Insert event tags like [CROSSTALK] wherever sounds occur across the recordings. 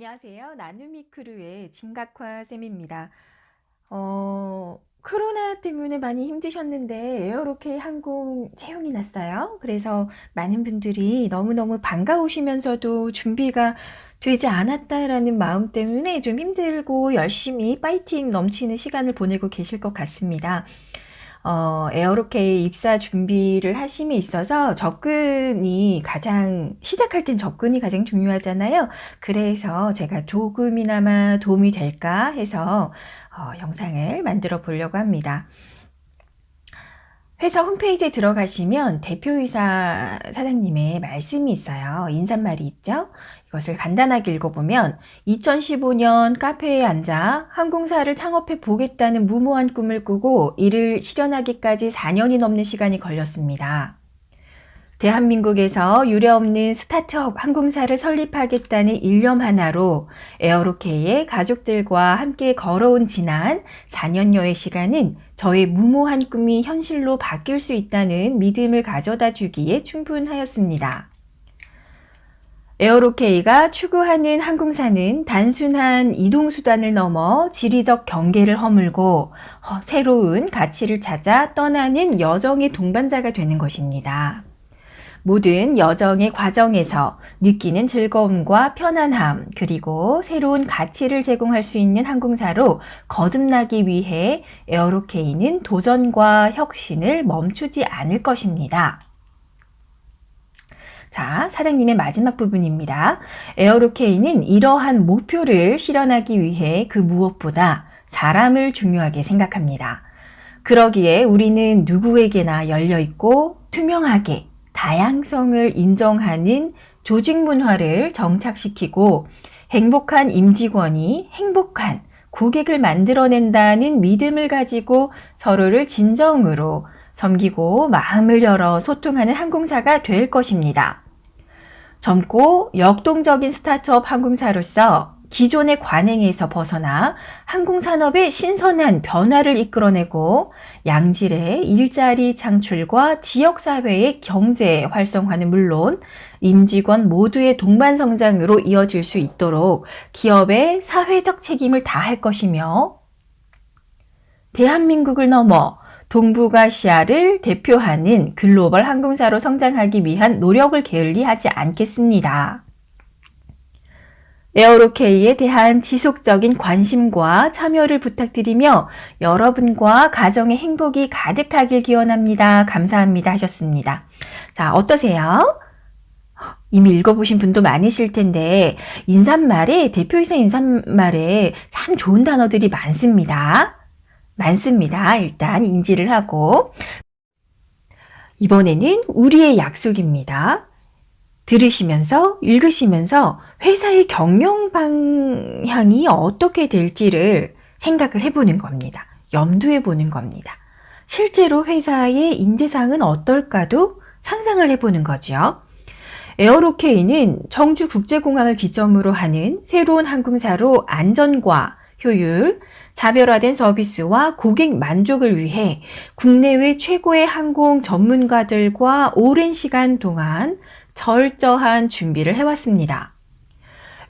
안녕하세요. 나누미 크루의 진각화 쌤입니다. 어, 코로나 때문에 많이 힘드셨는데 에어로케이 항공 채용이 났어요. 그래서 많은 분들이 너무너무 반가우시면서도 준비가 되지 않았다라는 마음 때문에 좀 힘들고 열심히 파이팅 넘치는 시간을 보내고 계실 것 같습니다. 어, 에어로케이 입사 준비를 하심에 있어서 접근이 가장, 시작할 땐 접근이 가장 중요하잖아요. 그래서 제가 조금이나마 도움이 될까 해서 어, 영상을 만들어 보려고 합니다. 회사 홈페이지에 들어가시면 대표이사 사장님의 말씀이 있어요. 인사말이 있죠? 이것을 간단하게 읽어보면 2015년 카페에 앉아 항공사를 창업해 보겠다는 무모한 꿈을 꾸고 이를 실현하기까지 4년이 넘는 시간이 걸렸습니다. 대한민국에서 유례없는 스타트업 항공사를 설립하겠다는 일념 하나로 에어로케이의 가족들과 함께 걸어온 지난 4년여의 시간은 저의 무모한 꿈이 현실로 바뀔 수 있다는 믿음을 가져다 주기에 충분하였습니다. 에어로케이가 추구하는 항공사는 단순한 이동수단을 넘어 지리적 경계를 허물고 새로운 가치를 찾아 떠나는 여정의 동반자가 되는 것입니다. 모든 여정의 과정에서 느끼는 즐거움과 편안함, 그리고 새로운 가치를 제공할 수 있는 항공사로 거듭나기 위해 에어로케이는 도전과 혁신을 멈추지 않을 것입니다. 자, 사장님의 마지막 부분입니다. 에어로케이는 이러한 목표를 실현하기 위해 그 무엇보다 사람을 중요하게 생각합니다. 그러기에 우리는 누구에게나 열려있고 투명하게 다양성을 인정하는 조직 문화를 정착시키고 행복한 임직원이 행복한 고객을 만들어낸다는 믿음을 가지고 서로를 진정으로 섬기고 마음을 열어 소통하는 항공사가 될 것입니다. 젊고 역동적인 스타트업 항공사로서 기존의 관행에서 벗어나 항공산업의 신선한 변화를 이끌어내고 양질의 일자리 창출과 지역사회의 경제 활성화는 물론 임직원 모두의 동반 성장으로 이어질 수 있도록 기업의 사회적 책임을 다할 것이며 대한민국을 넘어 동북아시아를 대표하는 글로벌 항공사로 성장하기 위한 노력을 게을리하지 않겠습니다. 에어로케이에 대한 지속적인 관심과 참여를 부탁드리며 여러분과 가정의 행복이 가득하길 기원합니다. 감사합니다. 하셨습니다. 자, 어떠세요? 이미 읽어보신 분도 많으실 텐데, 인사말에, 대표이사 인사말에 참 좋은 단어들이 많습니다. 많습니다. 일단 인지를 하고. 이번에는 우리의 약속입니다. 들으시면서 읽으시면서 회사의 경영 방향이 어떻게 될지를 생각을 해보는 겁니다. 염두해 보는 겁니다. 실제로 회사의 인재상은 어떨까도 상상을 해보는 거죠. 에어로케이는 청주국제공항을 기점으로 하는 새로운 항공사로 안전과 효율, 차별화된 서비스와 고객 만족을 위해 국내외 최고의 항공 전문가들과 오랜 시간 동안 철저한 준비를 해왔습니다.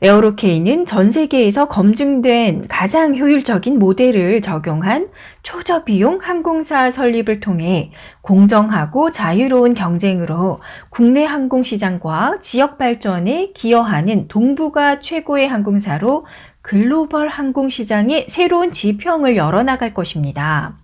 에어로케이는 전 세계에서 검증된 가장 효율적인 모델을 적용한 초저비용 항공사 설립을 통해 공정하고 자유로운 경쟁으로 국내 항공시장과 지역 발전에 기여하는 동북아 최고의 항공사로 글로벌 항공시장의 새로운 지평을 열어나갈 것입니다.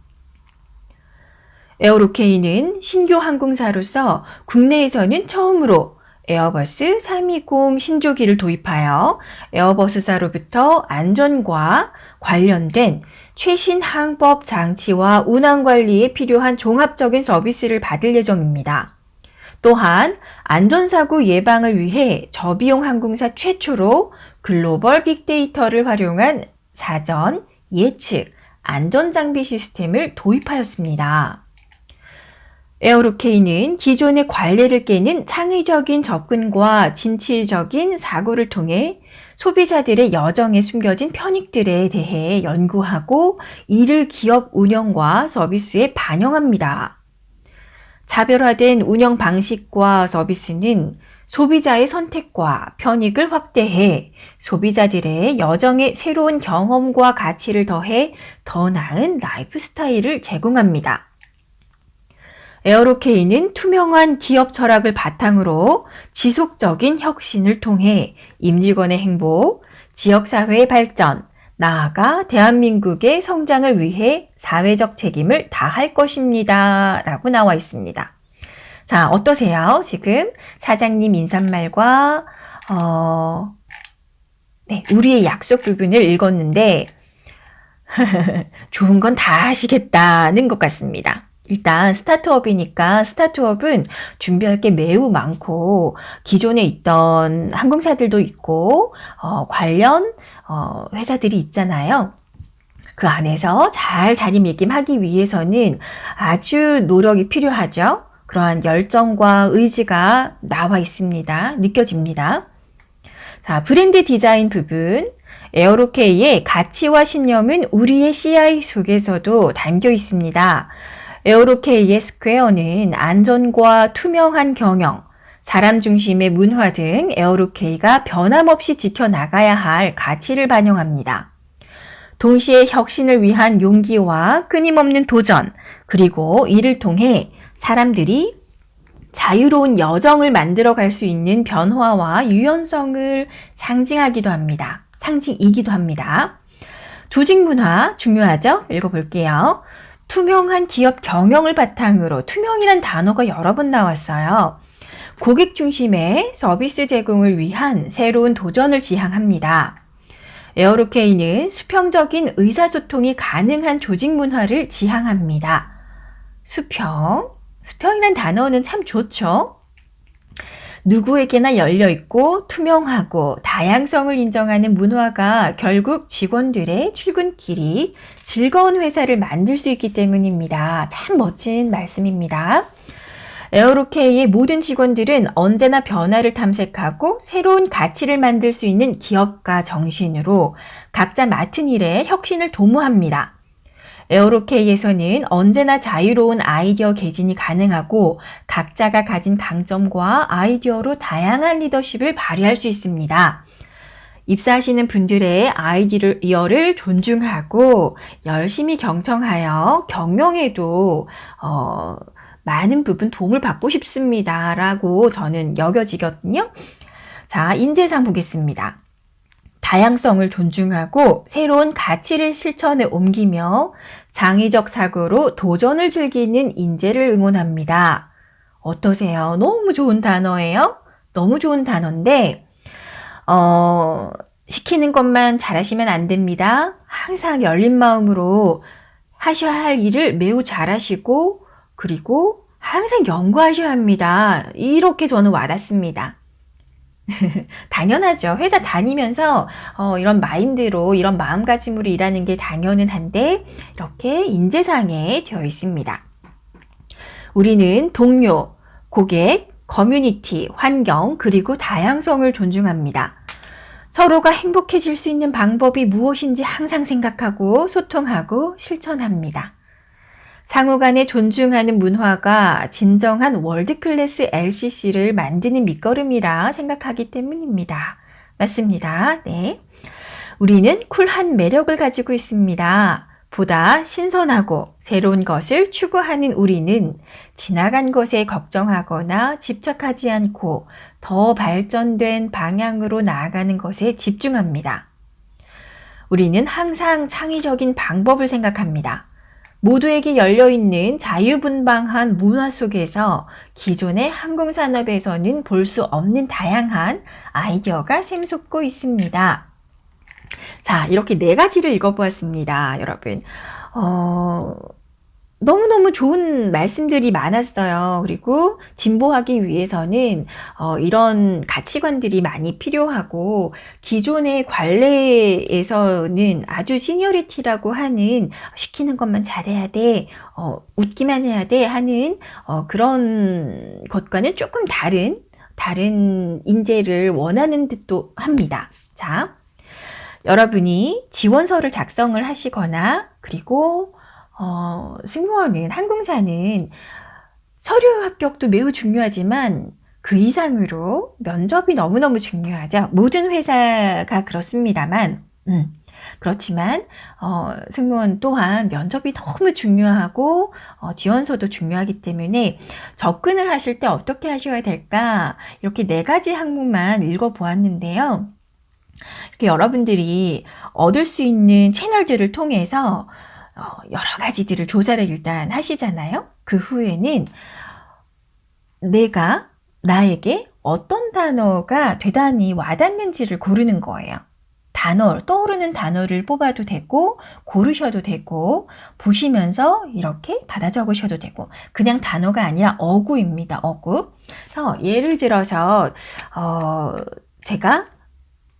에어로케이는 신규 항공사로서 국내에서는 처음으로 에어버스 320 신조기를 도입하여 에어버스사로부터 안전과 관련된 최신 항법 장치와 운항 관리에 필요한 종합적인 서비스를 받을 예정입니다. 또한 안전사고 예방을 위해 저비용 항공사 최초로 글로벌 빅데이터를 활용한 사전, 예측, 안전장비 시스템을 도입하였습니다. 에어로케이는 기존의 관례를 깨는 창의적인 접근과 진취적인 사고를 통해 소비자들의 여정에 숨겨진 편익들에 대해 연구하고 이를 기업 운영과 서비스에 반영합니다. 차별화된 운영 방식과 서비스는 소비자의 선택과 편익을 확대해 소비자들의 여정에 새로운 경험과 가치를 더해 더 나은 라이프 스타일을 제공합니다. 에어로케이는 투명한 기업 철학을 바탕으로 지속적인 혁신을 통해 임직원의 행복, 지역사회의 발전, 나아가 대한민국의 성장을 위해 사회적 책임을 다할 것입니다. 라고 나와 있습니다. 자, 어떠세요? 지금 사장님 인사말과, 어, 네, 우리의 약속 부분을 읽었는데, [LAUGHS] 좋은 건 다 하시겠다는 것 같습니다. 일단 스타트업이니까 스타트업은 준비할 게 매우 많고 기존에 있던 항공사들도 있고 어, 관련 어, 회사들이 있잖아요. 그 안에서 잘 자리매김하기 위해서는 아주 노력이 필요하죠. 그러한 열정과 의지가 나와 있습니다. 느껴집니다. 자, 브랜드 디자인 부분. 에어로케이의 가치와 신념은 우리의 CI 속에서도 담겨 있습니다. 에어로케이의 스퀘어는 안전과 투명한 경영, 사람 중심의 문화 등 에어로케이가 변함없이 지켜나가야 할 가치를 반영합니다. 동시에 혁신을 위한 용기와 끊임없는 도전, 그리고 이를 통해 사람들이 자유로운 여정을 만들어 갈 수 있는 변화와 유연성을 상징하기도 합니다. 상징이기도 합니다. 조직 문화 중요하죠? 읽어볼게요. 투명한 기업 경영을 바탕으로 투명이란 단어가 여러 번 나왔어요. 고객 중심의 서비스 제공을 위한 새로운 도전을 지향합니다. 에어로케이는 수평적인 의사소통이 가능한 조직 문화를 지향합니다. 수평. 수평이란 단어는 참 좋죠? 누구에게나 열려 있고 투명하고 다양성을 인정하는 문화가 결국 직원들의 출근길이 즐거운 회사를 만들 수 있기 때문입니다. 참 멋진 말씀입니다. 에어로케이의 모든 직원들은 언제나 변화를 탐색하고 새로운 가치를 만들 수 있는 기업가 정신으로 각자 맡은 일에 혁신을 도모합니다. 에어로케이에서는 언제나 자유로운 아이디어 개진이 가능하고 각자가 가진 강점과 아이디어로 다양한 리더십을 발휘할 수 있습니다. 입사하시는 분들의 아이디어를 존중하고 열심히 경청하여 경영에도 어, 많은 부분 도움을 받고 싶습니다. 라고 저는 여겨지거든요. 자, 인재상 보겠습니다. 다양성을 존중하고 새로운 가치를 실천에 옮기며 장의적 사고로 도전을 즐기는 인재를 응원합니다. 어떠세요? 너무 좋은 단어예요? 너무 좋은 단어인데, 어, 시키는 것만 잘하시면 안 됩니다. 항상 열린 마음으로 하셔야 할 일을 매우 잘하시고, 그리고 항상 연구하셔야 합니다. 이렇게 저는 와닿습니다. [LAUGHS] 당연하죠. 회사 다니면서 어, 이런 마인드로 이런 마음가짐으로 일하는 게 당연은 한데 이렇게 인재상에 되어 있습니다. 우리는 동료, 고객, 커뮤니티, 환경, 그리고 다양성을 존중합니다. 서로가 행복해질 수 있는 방법이 무엇인지 항상 생각하고 소통하고 실천합니다. 상호 간에 존중하는 문화가 진정한 월드클래스 LCC를 만드는 밑거름이라 생각하기 때문입니다. 맞습니다. 네. 우리는 쿨한 매력을 가지고 있습니다. 보다 신선하고 새로운 것을 추구하는 우리는 지나간 것에 걱정하거나 집착하지 않고 더 발전된 방향으로 나아가는 것에 집중합니다. 우리는 항상 창의적인 방법을 생각합니다. 모두에게 열려있는 자유분방한 문화 속에서 기존의 항공산업에서는 볼 수 없는 다양한 아이디어가 샘솟고 있습니다. 자, 이렇게 네 가지를 읽어보았습니다, 여러분. 어, 너무너무 좋은 말씀들이 많았어요. 그리고 진보하기 위해서는 어, 이런 가치관들이 많이 필요하고 기존의 관례에서는 아주 시니어리티라고 하는 시키는 것만 잘해야 돼, 어, 웃기만 해야 돼 하는 어, 그런 것과는 조금 다른 다른 인재를 원하는 듯도 합니다. 자, 여러분이 지원서를 작성을 하시거나 그리고 어, 승무원은, 항공사는 서류 합격도 매우 중요하지만 그 이상으로 면접이 너무너무 중요하죠. 모든 회사가 그렇습니다만, 음, 그렇지만 어, 승무원 또한 면접이 너무 중요하고 어, 지원서도 중요하기 때문에 접근을 하실 때 어떻게 하셔야 될까 이렇게 네 가지 항목만 읽어보았는데요. 이렇게 여러분들이 얻을 수 있는 채널들을 통해서 어, 여러 가지들을 조사를 일단 하시잖아요. 그 후에는 내가 나에게 어떤 단어가 대단히 와닿는지를 고르는 거예요. 단어, 떠오르는 단어를 뽑아도 되고, 고르셔도 되고, 보시면서 이렇게 받아 적으셔도 되고, 그냥 단어가 아니라 어구입니다, 어구. 그래서 예를 들어서, 어, 제가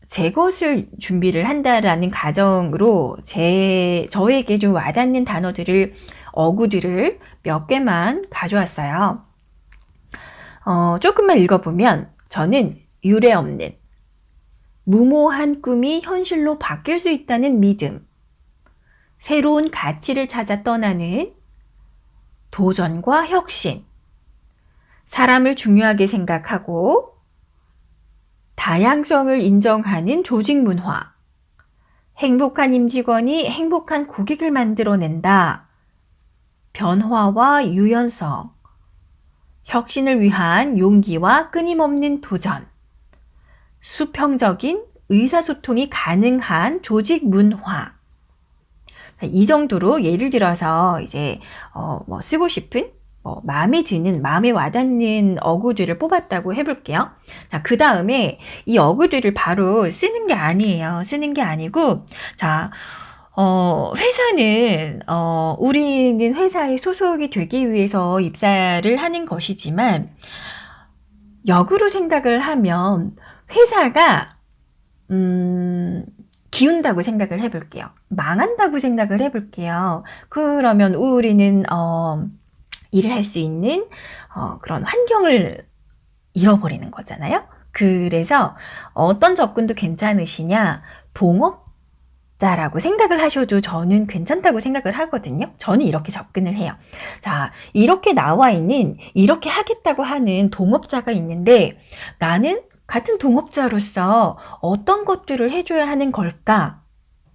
제 것을 준비를 한다라는 가정으로 제, 저에게 좀 와닿는 단어들을, 어구들을 몇 개만 가져왔어요. 어, 조금만 읽어보면, 저는 유례 없는, 무모한 꿈이 현실로 바뀔 수 있다는 믿음, 새로운 가치를 찾아 떠나는 도전과 혁신, 사람을 중요하게 생각하고 다양성을 인정하는 조직 문화, 행복한 임직원이 행복한 고객을 만들어낸다. 변화와 유연성, 혁신을 위한 용기와 끊임없는 도전, 수평적인 의사소통이 가능한 조직 문화. 이 정도로 예를 들어서 이제 어, 뭐 쓰고 싶은 뭐 마음에 드는 마음에 와닿는 어구들을 뽑았다고 해볼게요. 자, 그 다음에 이 어구들을 바로 쓰는 게 아니에요. 쓰는 게 아니고 자. 어, 회사는, 어, 우리는 회사에 소속이 되기 위해서 입사를 하는 것이지만, 역으로 생각을 하면, 회사가 음, 기운다고 생각을 해볼게요. 망한다고 생각을 해볼게요. 그러면 우리는 어, 일을 할 수 있는 어, 그런 환경을 잃어버리는 거잖아요. 그래서 어떤 접근도 괜찮으시냐? 동업 자라고 생각을 하셔도 저는 괜찮다고 생각을 하거든요. 저는 이렇게 접근을 해요. 자, 이렇게 나와 있는, 이렇게 하겠다고 하는 동업자가 있는데 나는 같은 동업자로서 어떤 것들을 해줘야 하는 걸까?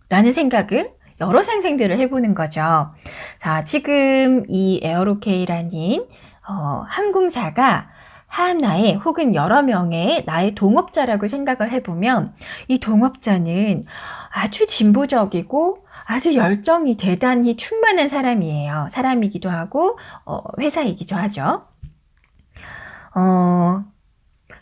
라는 생각을 여러 상생들을 해보는 거죠. 자, 지금 이 에어로케이라는 어, 항공사가 하나의 혹은 여러 명의 나의 동업자라고 생각을 해보면 이 동업자는 아주 진보적이고 아주 열정이 대단히 충만한 사람이에요. 사람이기도 하고 어, 회사이기도 하죠. 어,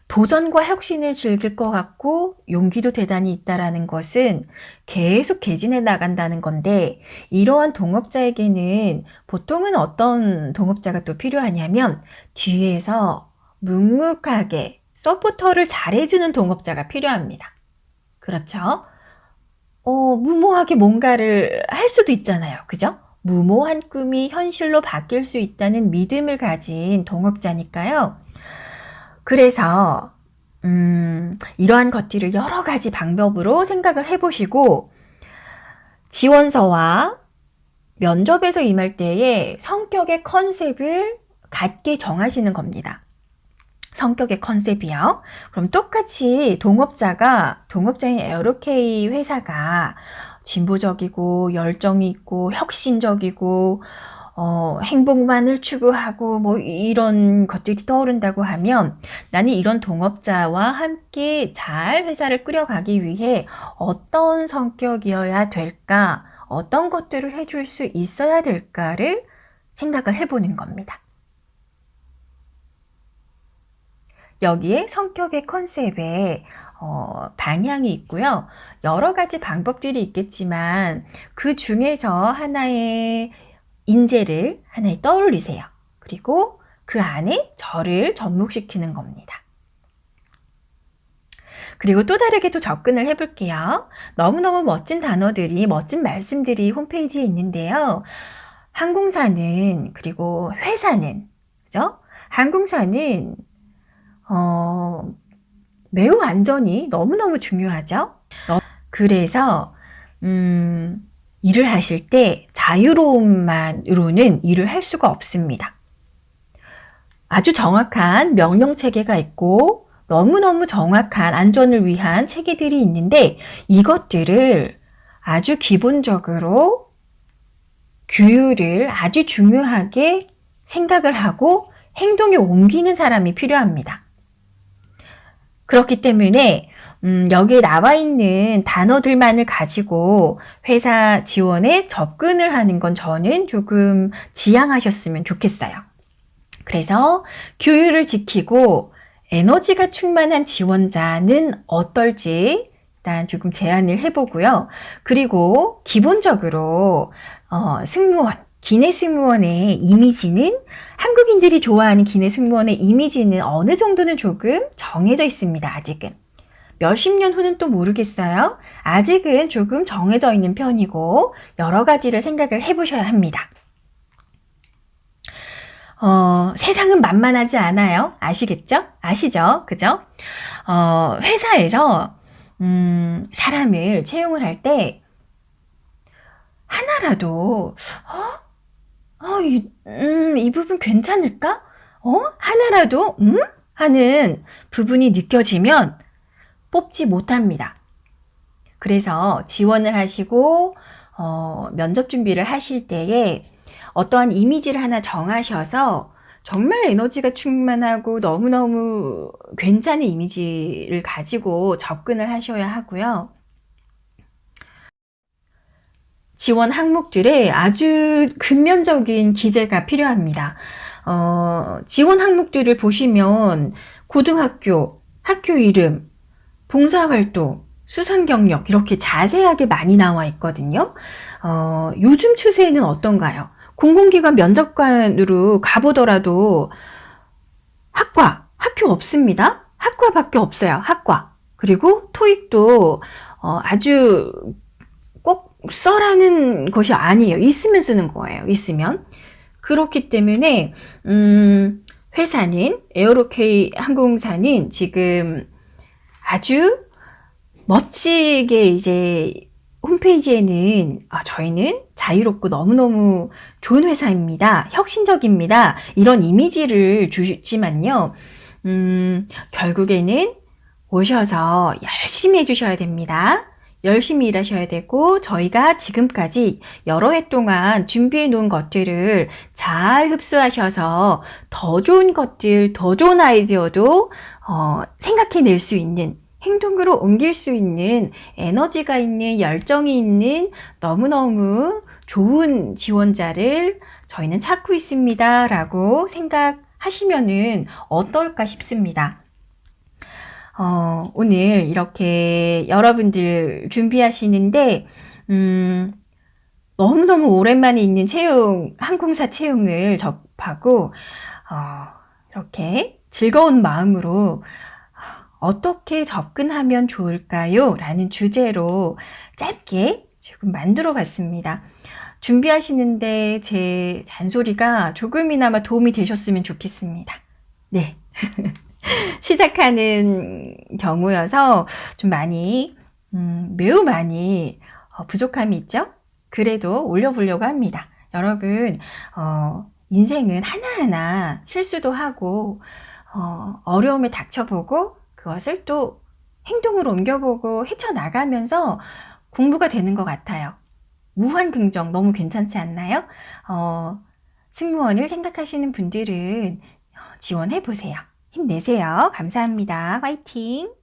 도전과 혁신을 즐길 것 같고 용기도 대단히 있다라는 것은 계속 개진해 나간다는 건데 이러한 동업자에게는 보통은 어떤 동업자가 또 필요하냐면 뒤에서 묵묵하게 서포터를 잘해주는 동업자가 필요합니다. 그렇죠? 어, 무모하게 뭔가를 할 수도 있잖아요. 그죠? 무모한 꿈이 현실로 바뀔 수 있다는 믿음을 가진 동업자니까요. 그래서 음, 이러한 것들을 여러 가지 방법으로 생각을 해보시고 지원서와 면접에서 임할 때에 성격의 컨셉을 갖게 정하시는 겁니다. 성격의 컨셉이요. 그럼 똑같이 동업자가, 동업자인 에어로케이 회사가 진보적이고 열정이 있고 혁신적이고 어, 행복만을 추구하고 뭐 이런 것들이 떠오른다고 하면 나는 이런 동업자와 함께 잘 회사를 끌어가기 위해 어떤 성격이어야 될까? 어떤 것들을 해줄 수 있어야 될까를 생각을 해보는 겁니다. 여기에 성격의 컨셉에 어, 방향이 있고요. 여러 가지 방법들이 있겠지만 그 중에서 하나의 인재를 하나에 떠올리세요. 그리고 그 안에 저를 접목시키는 겁니다. 그리고 또 다르게 또 접근을 해볼게요. 너무너무 멋진 단어들이, 멋진 말씀들이 홈페이지에 있는데요. 항공사는, 그리고 회사는, 그죠? 항공사는, 어, 매우 안전이 너무너무 중요하죠? 그래서, 음, 일을 하실 때 자유로움만으로는 일을 할 수가 없습니다. 아주 정확한 명령 체계가 있고 너무너무 정확한 안전을 위한 체계들이 있는데 이것들을 아주 기본적으로 규율을 아주 중요하게 생각을 하고 행동에 옮기는 사람이 필요합니다. 그렇기 때문에 음, 여기에 나와 있는 단어들만을 가지고 회사 지원에 접근을 하는 건 저는 조금 지양하셨으면 좋겠어요. 그래서 규율을 지키고 에너지가 충만한 지원자는 어떨지 일단 조금 제안을 해보고요. 그리고 기본적으로 어, 승무원, 기내 승무원의 이미지는 한국인들이 좋아하는 기내 승무원의 이미지는 어느 정도는 조금 정해져 있습니다. 아직은. 몇십 년 후는 또 모르겠어요. 아직은 조금 정해져 있는 편이고 여러 가지를 생각을 해보셔야 합니다. 어, 세상은 만만하지 않아요. 아시겠죠? 아시죠? 그죠? 어, 회사에서, 음, 사람을 채용을 할 때, 하나라도, 어? 어, 이, 음, 이 부분 괜찮을까? 어? 하나라도, 음? 하는 부분이 느껴지면 뽑지 못합니다. 그래서 지원을 하시고, 어, 면접 준비를 하실 때에 어떠한 이미지를 하나 정하셔서 정말 에너지가 충만하고 너무너무 괜찮은 이미지를 가지고 접근을 하셔야 하고요. 지원 항목들에 아주 근면적인 기재가 필요합니다. 어, 지원 항목들을 보시면 고등학교, 학교 이름, 봉사활동, 수상 경력 이렇게 자세하게 많이 나와 있거든요. 어, 요즘 추세는 어떤가요? 공공기관 면접관으로 가보더라도 학과, 학교 없습니다. 학과밖에 없어요. 학과. 그리고 토익도 어, 아주 꼭 써라는 것이 아니에요. 있으면 쓰는 거예요. 있으면. 그렇기 때문에 음, 회사는 에어로케이 항공사는 지금 아주 멋지게 이제 홈페이지에는 아, 저희는 자유롭고 너무너무 좋은 회사입니다. 혁신적입니다. 이런 이미지를 주지만요. 음, 결국에는 오셔서 열심히 해주셔야 됩니다. 열심히 일하셔야 되고 저희가 지금까지 여러 해 동안 준비해 놓은 것들을 잘 흡수하셔서 더 좋은 것들, 더 좋은 아이디어도 어, 생각해낼 수 있는 행동으로 옮길 수 있는 에너지가 있는 열정이 있는 너무너무 좋은 지원자를 저희는 찾고 있습니다. 라고 생각하시면은 어떨까 싶습니다. 어, 오늘 이렇게 여러분들 준비하시는데, 음, 너무너무 오랜만에 있는 채용, 항공사 채용을 접하고, 어, 이렇게 즐거운 마음으로 어떻게 접근하면 좋을까요? 라는 주제로 짧게 조금 만들어 봤습니다. 준비하시는데 제 잔소리가 조금이나마 도움이 되셨으면 좋겠습니다. 네. [LAUGHS] 시작하는 경우여서 좀 많이, 음, 매우 많이 어, 부족함이 있죠? 그래도 올려보려고 합니다. 여러분, 어, 인생은 하나하나 실수도 하고, 어, 어려움에 닥쳐보고, 그것을 또 행동으로 옮겨보고 헤쳐나가면서 공부가 되는 것 같아요. 무한 긍정 너무 괜찮지 않나요? 어, 승무원을 생각하시는 분들은 지원해 보세요. 힘내세요. 감사합니다. 화이팅!